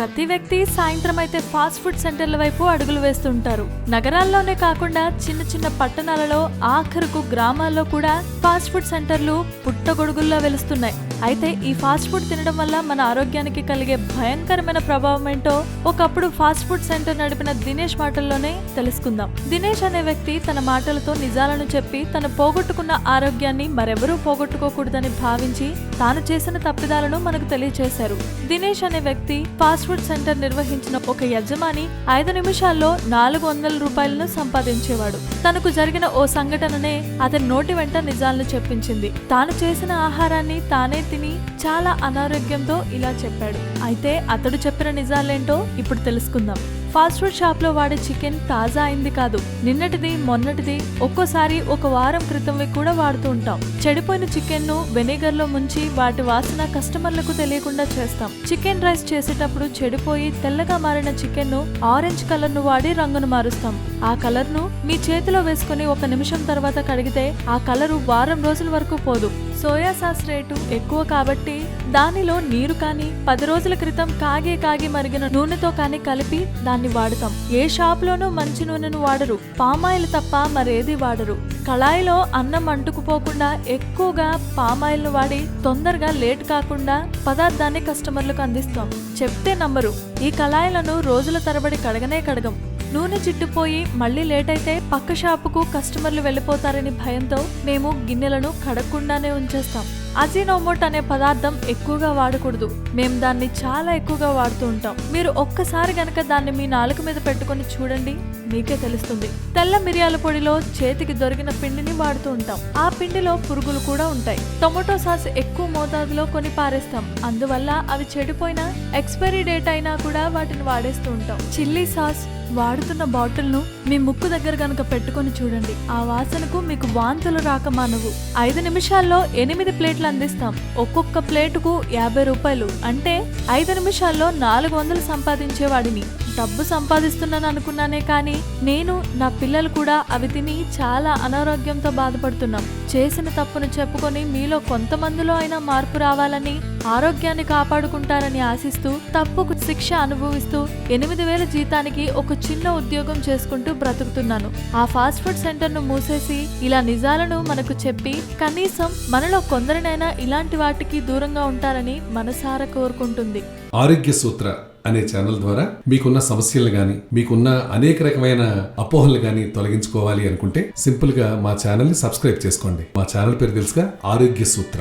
ప్రతి వ్యక్తి సాయంత్రం అయితే ఫాస్ట్ ఫుడ్ సెంటర్ల వైపు అడుగులు వేస్తుంటారు. నగరాల్లోనే కాకుండా చిన్న చిన్న పట్టణాలలో ఆఖరుకు గ్రామాల్లో కూడా ఫాస్ట్ ఫుడ్ సెంటర్లు పుట్టగొడుగుల్లో వెలుస్తున్నాయి. అయితే ఈ ఫాస్ట్ ఫుడ్ తినడం వల్ల మన ఆరోగ్యానికి కలిగే భయంకరమైన ప్రభావం ఏంటో ఒకప్పుడు ఫాస్ట్ ఫుడ్ సెంటర్ నడిపిన దినేష్ మాటల్లోనే తెలుసుకుందాం. దినేష్ అనే వ్యక్తి తన మాటలతో నిజాలను చెప్పి తను పోగొట్టుకున్న ఆరోగ్యాన్ని మరెవరూ పోగొట్టుకోకూడదని భావించి తాను చేసిన తప్పిదాలను మనకు తెలియజేశారు దినేష్ అనే వ్యక్తి ఫాస్ట్ ఫుడ్ సెంటర్ నిర్వహించిన ఒక యజమాని ఐదు నిమిషాల్లో నాలుగు వందల రూపాయలను సంపాదించేవాడు. తనకు జరిగిన ఓ సంఘటననే అతని నోటి వెంట నిజాలను చెప్పించింది. తాను చేసిన ఆహారాన్ని తానే తిని చాలా అనారోగ్యంతో ఇలా చెప్పాడు. అయితే అతడు చెప్పిన నిజాలేంటో ఇప్పుడు తెలుసుకుందాం. ఫాస్ట్ ఫుడ్ షాప్లో వాడే చికెన్ తాజా అయింది కాదు. నిన్నటిది మొన్నటిది ఒక్కోసారి ఒక వారం క్రితంవి కూడా వాడుతూ ఉంటాం. చెడిపోయిన చికెన్ను వెనిగర్లో ముంచి వాటి వాసన కస్టమర్లకు తెలియకుండా చేస్తాం. చికెన్ రైస్ చేసేటప్పుడు చెడిపోయి తెల్లగా మారిన చికెన్ను ఆరెంజ్ కలర్ను వాడి రంగును మారుస్తాం. ఆ కలర్ను మీ చేతిలో వేసుకుని ఒక నిమిషం తర్వాత కడిగితే ఆ కలరు వారం రోజుల వరకు పోదు. సోయా సాస్ రేటు ఎక్కువ కాబట్టి దానిలో నీరు కానీ పది రోజుల క్రితం కాగే కాగి మరిగిన నూనెతో కానీ కలిపి దాన్ని వాడతాం. ఏ షాప్లోనూ మంచి నూనెను వాడరు. పామాయిల్ తప్ప మరేది వాడరు. కళాయిలో అన్నం అంటుకుపోకుండా ఎక్కువగా పామాయిల్ను వాడి తొందరగా లేట్ కాకుండా పదార్థాన్ని కస్టమర్లకు అందిస్తాం. చెప్తే నమ్మరు. ఈ కళాయిలను రోజుల తరబడి కడగనే కడగం. నూనె చిట్టుపోయి మళ్ళీ లేట్ అయితే పక్క షాపుకు కస్టమర్లు వెళ్ళిపోతారని భయంతో మేము గిన్నెలను కడగకుండానే ఉంచేస్తాం. అజినోమోట్ అనే పదార్థం ఎక్కువగా వాడకూడదు. మేము దాన్ని చాలా ఎక్కువగా వాడుతూ ఉంటాం. మీరు ఒక్కసారి గనక దాన్ని మీ నాలుక మీద పెట్టుకొని చూడండి మీకే తెలుస్తుంది. తెల్ల మిరియాల పొడిలో చేతికి దొరికిన పిండిని వాడుతూ ఉంటాం. ఆ పిండిలో పురుగులు కూడా ఉంటాయి. టొమాటో సాస్ ఎక్కువ మోతాదులో కొని పారేస్తాం. అందువల్ల అవి చెడిపోయినా ఎక్స్పైరీ డేట్ అయినా కూడా వాటిని వాడేస్తూ ఉంటాం. చిల్లీ సాస్ వాడుతున్న బాటిల్ను మీ ముక్కు దగ్గర గనుక పెట్టుకొని చూడండి. ఆ వాసనకు మీకు వాంతులు రాక మానవు. ఐదు నిమిషాల్లో ఎనిమిది ప్లేట్ ప్లేట్లు అందిస్తాం. ఒక్కొక్క ప్లేటుకు యాభై రూపాయలు. అంటే ఐదు నిమిషాల్లో నాలుగు వందలు సంపాదించేవాడిని డబ్బు సంపాదిస్తున్నాను అనుకున్నానే కానీ నేను నా పిల్లలు కూడా అవి తిని చాలా అనారోగ్యంతో బాధపడుతున్నాం. చేసిన తప్పును చెప్పుకొని మీలో కొంతమందిలో అయినా మార్పు రావాలని ఆరోగ్యాన్ని కాపాడుకుంటారని ఆశిస్తూ తప్పుకు శిక్ష అనుభవిస్తూ ఎనిమిది వేల జీతానికి ఒక చిన్న ఉద్యోగం చేసుకుంటూ బ్రతుకుతున్నాను. ఆ ఫాస్ట్ ఫుడ్ సెంటర్ను మూసేసి ఇలా నిజాలను మనకు చెప్పి కనీసం మనలో కొందరినైనా ఇలాంటి వాటికి దూరంగా ఉంటారని మనసారా కోరుకుంటుంది. ఆరోగ్య సూత్ర అనే ఛానల్ ద్వారా మీకున్న సమస్యలు గాని మీకున్న అనేక రకమైన అపోహలు గాని తొలగించుకోవాలి అనుకుంటే సింపుల్గా మా ఛానల్ని సబ్స్క్రైబ్ చేసుకోండి. మా ఛానల్ పేరు తెలుసుగా ఆరోగ్య సూత్ర.